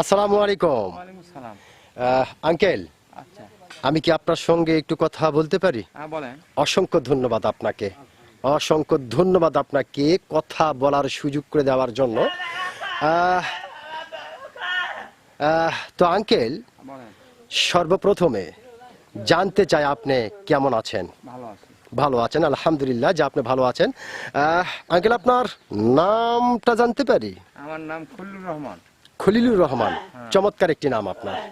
আসসালামু আলাইকুম আঙ্কেল আমি কি আপনার সঙ্গে একটু কথা বলতে পারি? হ্যাঁ অসংখ্য ধন্যবাদ আপনাকে। অসংখ্য ধন্যবাদ আপনাকে কথা বলার সুযোগ করে দেওয়ার জন্য। তো আঙ্কেল সর্বপ্রথমে জানতে চাই আপনি কেমন আছেন? ভালো আছি। ভালো আছেন আলহামদুলিল্লাহ যে আপনি ভালো আছেন। আঙ্কেল আপনার নামটা জানতে পারি? আমার নাম খুল্লুর রহমান। খলিলুর রহমান চমৎকার একটি নাম আপনার।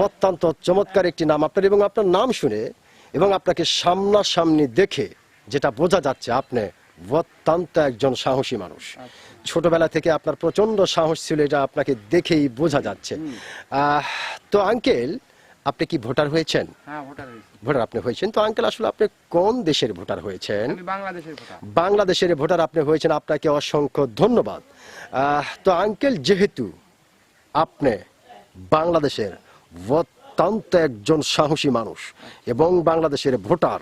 অত্যন্ত চমৎকার একটি নাম আপনার এবং আপনার নাম শুনে এবং আপনাকে সামনাসামনি দেখে যেটা বোঝা যাচ্ছে আপনি অত্যন্ত একজন সাহসী মানুষ। ছোটবেলা থেকে আপনার প্রচণ্ড সাহস ছিল এটা আপনাকে দেখেই বোঝা যাচ্ছে। আহ, তো আঙ্কেল আপনি কি ভোটার হয়েছেন? হ্যাঁ ভোটার আপনি হয়েছেন। তো আঙ্কেল আসলে আপনি কোন দেশের ভোটার হয়েছেন? বাংলাদেশের ভোটার। বাংলাদেশের ভোটার আপনি হয়েছেন। আপনাকে অসংখ্য ধন্যবাদ। তো আঙ্কেল যেহেতু আপনি বাংলাদেশের অত্যন্ত একজন সাহসী মানুষ এবং বাংলাদেশের ভোটার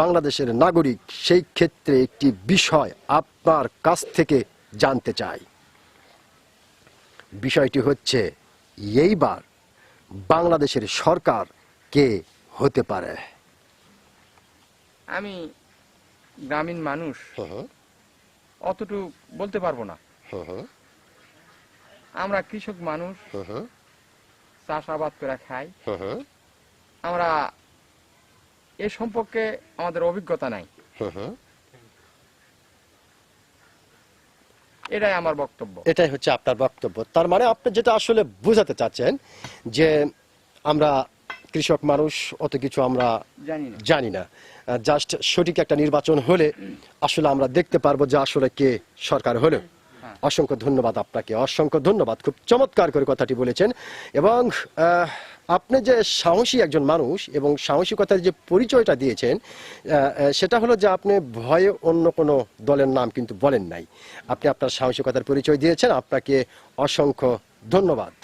বাংলাদেশের নাগরিক সেই ক্ষেত্রে একটি বিষয় আপনার কাছ থেকে জানতে চাই। বিষয়টি হচ্ছে এইবার বাংলাদেশের সরকার কে হতে পারে। আমি গ্রামীণ মানুষ হুম অতটুকু বলতে পারব না। হুম আমরা কৃষক মানুষ চাষাবাদ করে খাই। হুম আমরা এ সম্পর্কে আমাদের অভিজ্ঞতা নাই। এটাই আমার বক্তব্য। এটাই হচ্ছে আপনার বক্তব্য। তার মানে আপনি যেটা আসলে বোঝাতে চাচ্ছেন যে আমরা কৃষক মানুষ অত কিছু আমরা জানি না। জাস্ট সঠিক একটা নির্বাচন হলে আসলে আমরা দেখতে পারব যে আসলে কে সরকার হলো। হ্যাঁ। অসংখ্য ধন্যবাদ আপনাকে। অসংখ্য ধন্যবাদ। খুব চমৎকার করে কথাটি বলেছেন। এবং আহ, আপনি যে সাহসী একজন মানুষ এবং সাহসিকতার যে পরিচয়টা দিয়েছেন সেটা হলো যে আপনি ভয়ে অন্য কোনো দলের নাম কিন্তু বলেন নাই। আপনি আপনার সাহসিকতার পরিচয় দিয়েছেন। আপনাকে অসংখ্য ধন্যবাদ।